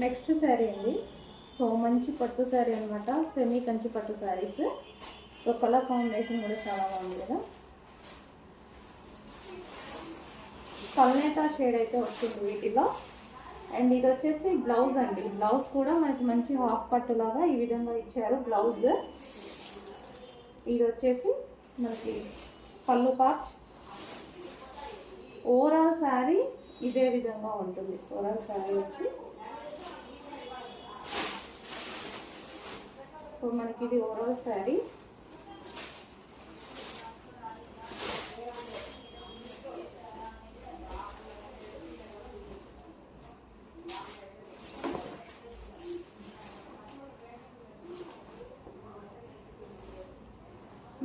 Next sari అండి. So మంచి పట్టు శారీ అనమాట సెమీ కంచి పట్టు శారీస్. సో కలర్ కాంబినేషన్ కూడా చాలా బాగుంది కదా. కల్నేత షేడ్ అయితే వచ్చింది వీటిలో. అండ్ ఇది వచ్చేసి బ్లౌజ్ అండి. బ్లౌజ్ కూడా మనకి మంచి హాఫ్ పట్టు లాగా ఈ విధంగా ఇచ్చారు బ్లౌజ్. ఇది వచ్చేసి మనకి పళ్ళు పాచ్ ఓవరాల్ శారీ ఇదే విధంగా ఉంటుంది. ఓవరాల్ శారీ వచ్చి సో మనకి ఇది ఓవరాల్ శారీ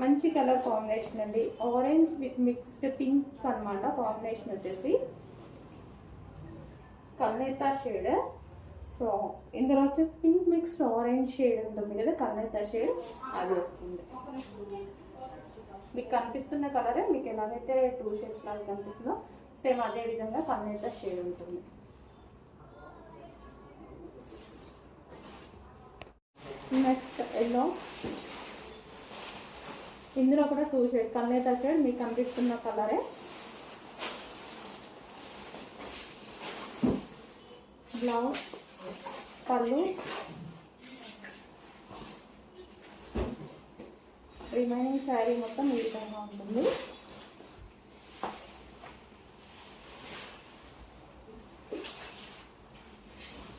మంచి కలర్ కాంబినేషన్ అండి. ఆరెంజ్ విత్ మిక్స్డ్ పింక్ అన్నమాట కాంబినేషన్ వచ్చేసి. కల్నేతా షేడ్ సో ఇందులో వచ్చేసి పింక్ మిక్స్డ్ ఆరెంజ్ షేడ్ ఉంటుంది కదా కల్నేతా షేడ్ అది వస్తుంది. మీకు కనిపిస్తున్న కలరే మీకు ఎలాగైతే టూ షేడ్స్ లాగా కనిపిస్తుందో సేమ్ అదే విధంగా కల్నేతా షేడ్ ఉంటుంది. నెక్స్ట్ ఎల్లో ఇందులో కూడా టూ షేడ్ కల్నేత షేడ్ మీకు కనిపిస్తున్న కలరే బ్లౌజ్ పళ్ళు రిమైనింగ్ శారీ మొత్తం ఈ విధంగా ఉంటుంది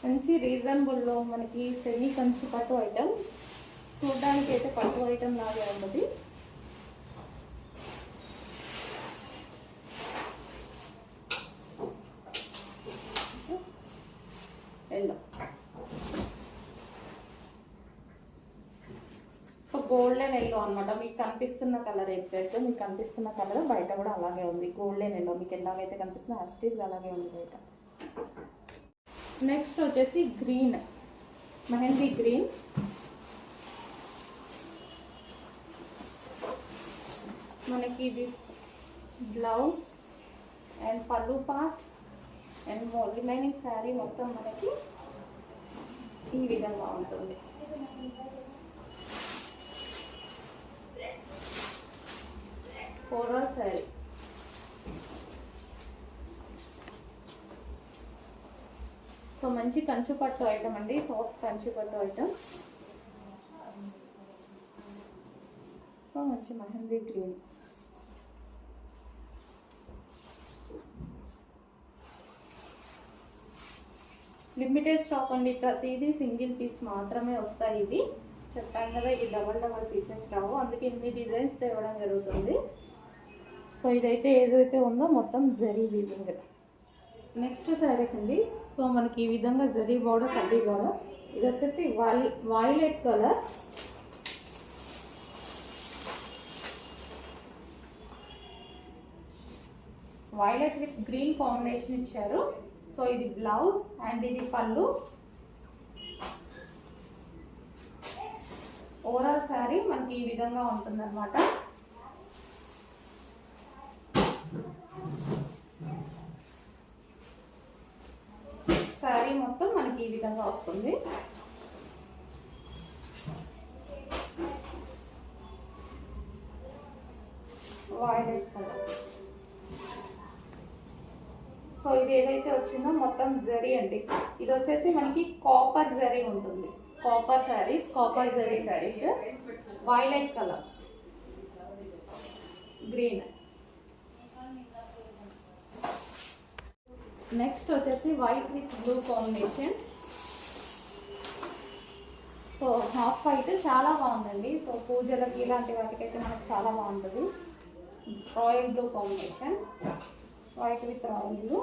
మంచి రీజనబుల్లో మనకి సెమీ కంచి పట్టు ఐటమ్ చూడడానికి అయితే పట్టు ఐటమ్ లాగే ఉన్నది ఎల్లో సో గోల్డెన్ ఎల్లో అనమాట మీకు కనిపిస్తున్న కలర్ ఎగ్జాక్ట్ మీకు కనిపిస్తున్న కలర్ బయట కూడా అలాగే ఉంది. గోల్డెన్ ఎల్లో మీకు ఎలాగైతే కనిపిస్తుందో అస్టీస్ అలాగే ఉంది బయట. నెక్స్ట్ వచ్చేసి గ్రీన్ మెహందీ గ్రీన్ మనకి ఇది బ్లౌజ్ అండ్ పళ్ళు పార్ట్ అండ్ రిమైనింగ్ శారీ మొత్తం మనకి ఈ విధంగా ఉంటుంది. ఓవరాల్ శారీ. సో మంచి కంచు పట్టు ఐటమ్ అండి సాఫ్ట్ కంచు పట్టు ఐటమ్ సో మంచి మెహందీ గ్రీన్. లిమిటెడ్ స్టాక్ అండి ప్రతిదీ సింగిల్ పీస్ మాత్రమే వస్తాయి ఇవి. చెప్పాను కదా ఇవి డబల్ డబల్ పీసెస్ రావు. అందుకే ఇన్ని డిజైన్స్ తేవడం జరుగుతుంది. సో ఇదైతే ఏదైతే ఉందో మొత్తం జరీ వీవింగ్. నెక్స్ట్ శారీస్ అండి. సో మనకి ఈ విధంగా జరీ బోర్డర్ కడ్డీ బోర్డర్. ఇది వచ్చేసి వాయి violet colour. Violet with green combination ఇచ్చారు. సో ఇది బ్లౌజ్ అండ్ ఇది పళ్ళు. ఓవరాల్ శారీ మనకి ఈ విధంగా ఉంటుంది అనమాట శారీ మొత్తం మనకి ఈ విధంగా వస్తుంది. వైలెట్ కలర్ సో ఇది ఏదైతే వచ్చిందో మొత్తం జరీ అండి. ఇది వచ్చేసి మనకి కాపర్ జరీ ఉంటుంది. Copper saris copper zari saris. Violet colour. Green. Next వచ్చేసి white with blue combination so half white చాలా బాగుందండి. సో పూజలకి ఇలాంటి వాటికైతే మనకు చాలా బాగుంటుంది. Royal blue combination white with royal blue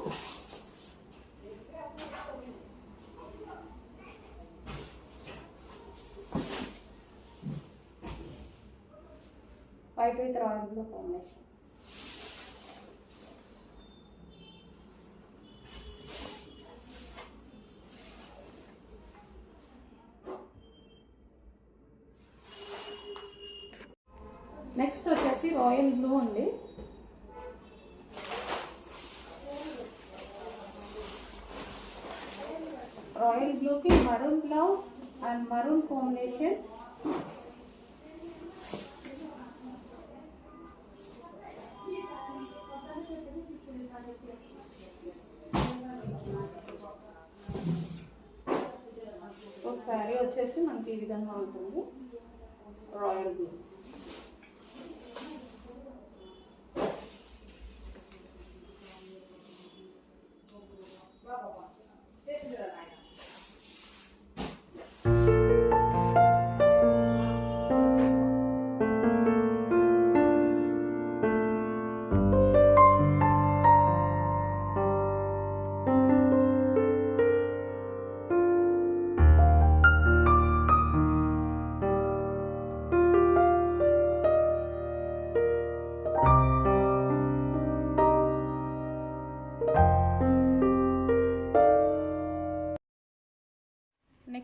white with royal blue combination royal blue maroon blouse and maroon combination.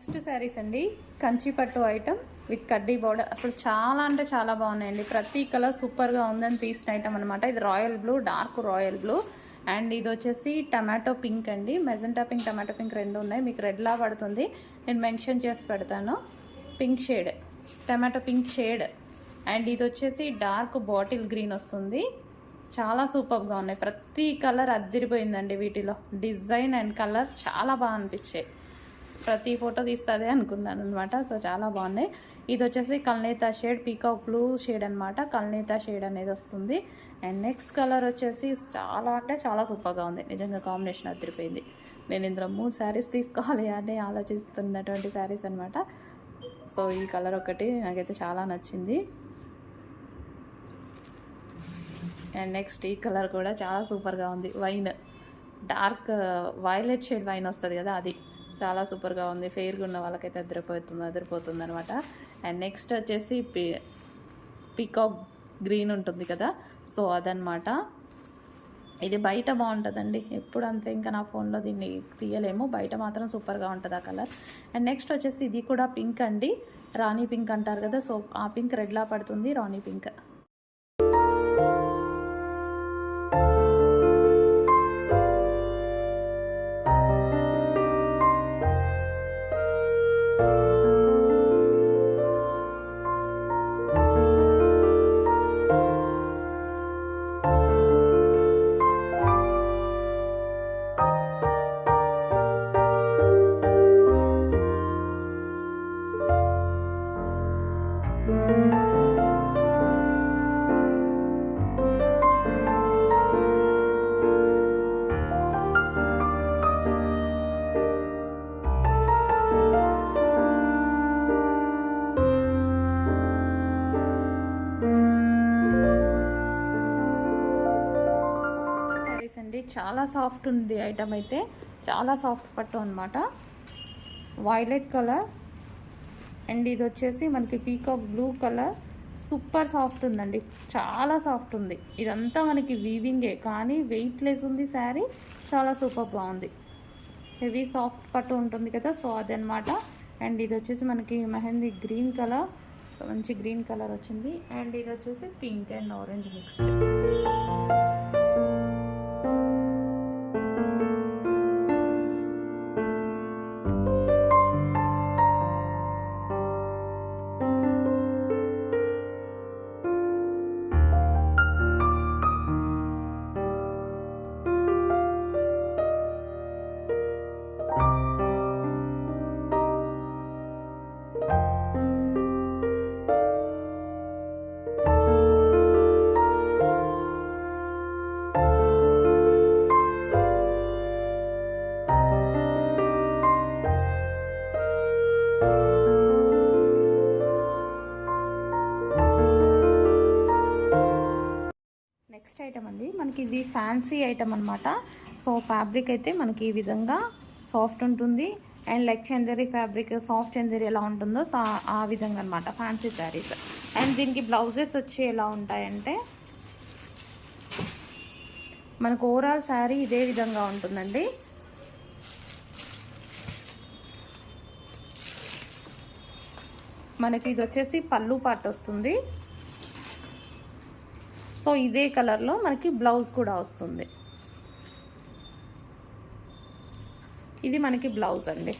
Next saris అండి కంచి పట్టు ఐటమ్ విత్ కడ్డీ బోర్డర్ అసలు చాలా అంటే చాలా బాగున్నాయండి. ప్రతి కలర్ సూపర్గా ఉందని తీసిన ఐటమ్ అనమాట ఇది royal blue dark royal blue and ఇది వచ్చేసి టమాటో పింక్ అండి. మెజెంటా పింక్ టమాటో పింక్ రెండు ఉన్నాయి. మీకు రెడ్లా పడుతుంది. నేను మెన్షన్ చేసి పెడతాను. Pink shade tomato pink shade and ఇది వచ్చేసి డార్క్ బాటిల్ గ్రీన్ వస్తుంది. చాలా సూపర్గా ఉన్నాయి. ప్రతి కలర్ అద్దరిపోయిందండి వీటిలో. డిజైన్ అండ్ కలర్ చాలా బాగా అనిపించాయి. ప్రతి ఫోటో తీస్తుంది అనుకున్నాను అనమాట సో చాలా బాగున్నాయి. ఇది వచ్చేసి కల్నేత షేడ్ పీకాక్ బ్లూ షేడ్ అనమాట కల్నేత షేడ్ అనేది వస్తుంది. అండ్ నెక్స్ట్ కలర్ వచ్చేసి చాలా అంటే చాలా సూపర్గా ఉంది. నిజంగా కాంబినేషన్ అదిరిపోయింది. నేను ఇందులో మూడు శారీస్ తీసుకోవాలి అని ఆలోచిస్తున్నటువంటి శారీస్ అనమాట సో ఈ కలర్ ఒకటి నాకైతే చాలా నచ్చింది. అండ్ నెక్స్ట్ ఈ కలర్ కూడా చాలా సూపర్గా ఉంది. Wine. Dark violet shade wine వస్తుంది కదా అది. చాలా సూపర్గా ఉంది. ఫెయిర్గా ఉన్న వాళ్ళకైతే అదిరిపోతుంది అదిరిపోతుంది అనమాట అండ్ నెక్స్ట్ వచ్చేసి పి పికాక్ గ్రీన్ ఉంటుంది కదా? సో అదనమాట ఇది బయట బాగుంటుందండి. ఎప్పుడు అంతే ఇంకా నా ఫోన్లో దీన్ని తీయలేము. బయట మాత్రం సూపర్గా ఉంటుంది ఆ కలర్. అండ్ నెక్స్ట్ వచ్చేసి ఇది కూడా పింక్ అండి. రాణి పింక్ అంటారు కదా? సో ఆ పింక్ రెడ్లా పడుతుంది రాణి పింక్. అండి. చాలా సాఫ్ట్ ఉంది ఐటమ్ అయితే. చాలా సాఫ్ట్ పట్టు అనమాట వైలెట్ కలర్ అండ్ ఇది వచ్చేసి మనకి peacock blue colour super soft ఉందండి. చాలా సాఫ్ట్ ఉంది. ఇదంతా మనకి వీవింగే కానీ వెయిట్ లెస్ ఉంది శారీ చాలా సూపర్ బాగుంది. హెవీ సాఫ్ట్ పట్టు ఉంటుంది కదా సో అదనమాట అండ్ ఇది వచ్చేసి మనకి మెహందీ గ్రీన్ కలర్ మంచి గ్రీన్ కలర్ వచ్చింది. అండ్ ఇది వచ్చేసి పింక్ అండ్ ఆరెంజ్ మిక్స్డ్ ఇది ఫ్యాన్సీ ఐటమ్ అనమాట సో ఫ్యాబ్రిక్ అయితే మనకి ఈ విధంగా సాఫ్ట్ ఉంటుంది. అండ్ లెగ్ చందరి ఫ్యాబ్రిక్ సాఫ్ట్ చందరి ఎలా ఉంటుందో సో ఆ- ఆ విధంగా అనమాట ఫ్యాన్సీ శారీస్ అండ్ దీనికి బ్లౌజెస్ వచ్చి ఎలా ఉంటాయంటే మనకు ఓవరాల్ శారీ ఇదే విధంగా ఉంటుందండి. మనకి ఇది వచ్చేసి పళ్ళు పార్ట్ వస్తుంది. సో ఇదే కలర్లో మనకి బ్లౌజ్ కూడా వస్తుంది. ఇది మనకి బ్లౌజ్ అండి.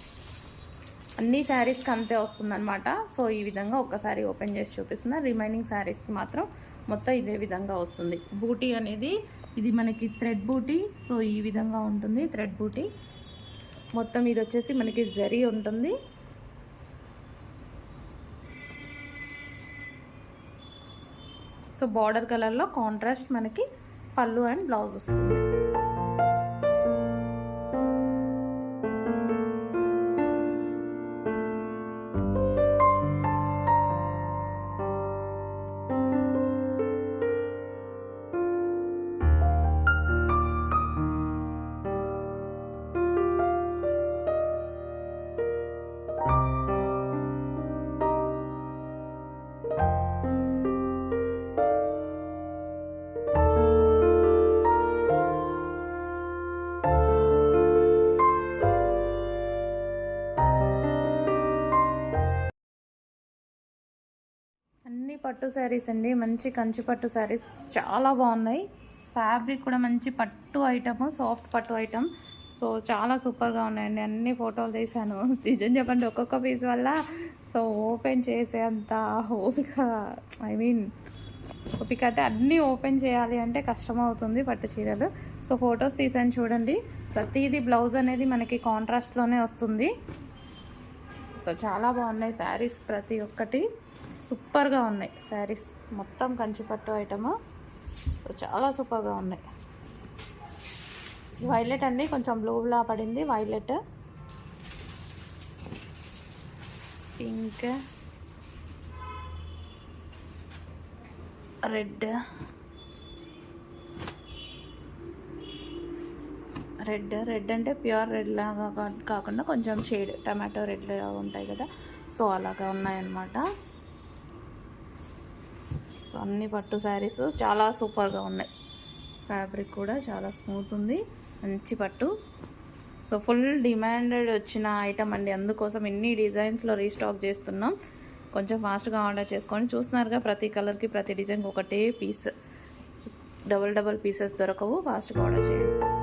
అన్ని శారీస్కి అంతే వస్తుందన్నమాట. సో ఈ విధంగా ఒక్కసారి ఓపెన్ చేసి చూపిస్తున్నా. రిమైనింగ్ శారీస్కి మాత్రం మొత్తం ఇదే విధంగా వస్తుంది. బూటీ అనేది ఇది మనకి థ్రెడ్ బూటీ. సో ఈ విధంగా ఉంటుంది థ్రెడ్ బూటీ. మొత్తం ఇది వచ్చేసి మనకి జరీ ఉంటుంది. సో బార్డర్ కలర్లో కాంట్రాస్ట్ మనకి పళ్ళు అండ్ బ్లౌజ్ వస్తుంది. పట్టు శారీస్ అండి. మంచి కంచి పట్టు శారీస్. చాలా బాగున్నాయి. ఫ్యాబ్రిక్ కూడా మంచి పట్టు ఐటమ్ సాఫ్ట్ పట్టు ఐటమ్ సో చాలా సూపర్గా ఉన్నాయండి. అన్ని ఫోటోలు తీశాను. నిజం చెప్పండి ఒక్కొక్క పీస్ వల్ల. సో ఓపెన్ చేసేంత ఓపిక ఐ మీన్ ఓపిక అంటే అన్నీ ఓపెన్ చేయాలి అంటే కష్టం అవుతుంది పట్టు చీరలు. సో ఫొటోస్ తీసాను చూడండి. ప్రతిదీ బ్లౌజ్ అనేది మనకి కాంట్రాస్ట్లోనే వస్తుంది. సో చాలా బాగున్నాయి శారీస్ ప్రతి ఒక్కటి. సూపర్గా ఉన్నాయి. శారీస్ మొత్తం కంచిపట్టు ఐటము. సో చాలా సూపర్గా ఉన్నాయి. వైలెట్ అండి కొంచెం బ్లూలా పడింది. Violet. Pink. Red. Red. Red అంటే ప్యూర్ రెడ్ లాగా కా- కాకుండా కొంచెం షేడ్ టమాటో రెడ్ లాగా ఉంటాయి కదా. సో అలాగా ఉన్నాయన్నమాట. సో అన్ని పట్టు శారీస్ చాలా సూపర్గా ఉన్నాయి. ఫ్యాబ్రిక్ కూడా చాలా స్మూత్ ఉంది. మంచి పట్టు. సో ఫుల్ డిమాండెడ్ వచ్చిన ఐటమ్ అండి. అందుకోసం ఎన్ని డిజైన్స్లో రీస్టాక్ చేస్తున్నాం. కొంచెం ఫాస్ట్గా ఆర్డర్ చేసుకొని చూస్తున్నారుగా ప్రతి కలర్కి ప్రతి డిజైన్కి ఒకటే పీస్ డబల్ డబల్ పీసెస్ దొరకవు. ఫాస్ట్గా ఆర్డర్ చేయండి.